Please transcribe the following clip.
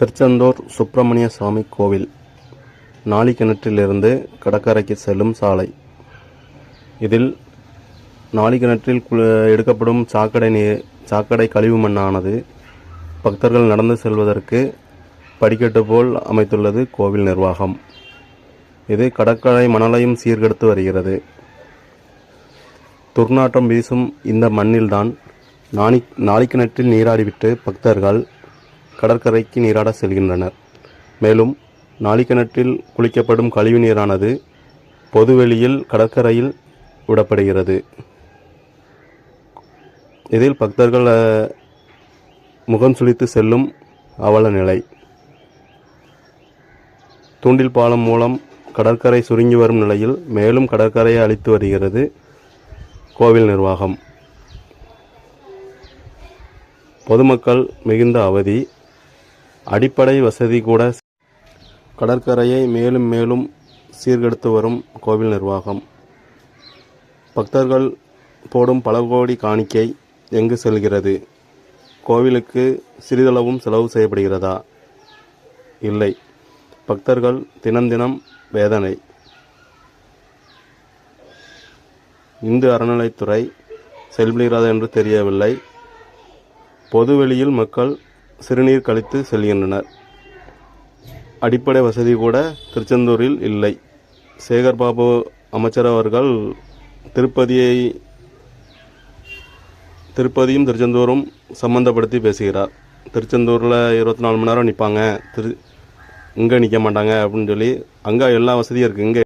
திருச்செந்தூர் சுப்பிரமணிய சுவாமி கோவில் நாளிக்கிணற்றிலிருந்து கடற்கரைக்கு செல்லும் சாலை. இதில் நாளிக்கிணற்றில் எடுக்கப்படும் சாக்கடை நீர் சாக்கடை கழிவு மண்ணானது பக்தர்கள் நடந்து செல்வதற்கு படிக்கட்டு போல் அமைத்துள்ளது கோவில் நிர்வாகம். இது கடற்கரை மணலையும் சீர்கெடுத்து வருகிறது. துர்நாற்றம் வீசும் இந்த மண்ணில்தான் நாளி நாளிக்கிணற்றில் நீராடிவிட்டு பக்தர்கள் கடற்கரைக்கு நீராட செல்கின்றனர். மேலும் நாளிக்கிணற்றில் குளிக்கப்படும் கழிவு நீரானது பொதுவெளியில் கடற்கரையில் விடப்படுகிறது. இதில் பக்தர்கள் முகம் சுழித்து செல்லும் அவல நிலை. தூண்டில் பாலம் மூலம் கடற்கரை சுருங்கி வரும் நிலையில் மேலும் கடற்கரையை அழித்து வருகிறது கோவில் நிர்வாகம். பொதுமக்கள் மிகுந்த அவதி. அடிப்படை வசதி கூட கடற்கரையை மேலும் மேலும் சீர்கெடுத்து வரும் கோவில் நிர்வாகம். பக்தர்கள் போடும் பல கோடி காணிக்கை எங்கு செல்கிறது? கோவிலுக்கு சிறிதளவும் செலவு செய்யப்படுகிறதா? இல்லை. பக்தர்கள் தினம் தினம் வேதனை. இந்து அறநிலைத்துறை செயல்படுகிறதா என்று தெரியவில்லை. பொதுவெளியில் மக்கள் சிறுநீர் கழித்து செல்கின்றனர். அடிப்படை வசதி கூட திருச்செந்தூரில் இல்லை. சேகர் பாபு அமைச்சர் அவர்கள் திருப்பதியை திருப்பதியும் திருச்செந்தூரும் சம்மந்தப்படுத்தி பேசுகிறார். திருச்செந்தூரில் இருபத்தி நாலு மணி நேரம் நிற்பாங்க திரு இங்கே நிற்க மாட்டாங்க அப்படின்னு சொல்லி அங்கே எல்லா வசதியும் இருக்குது இங்கே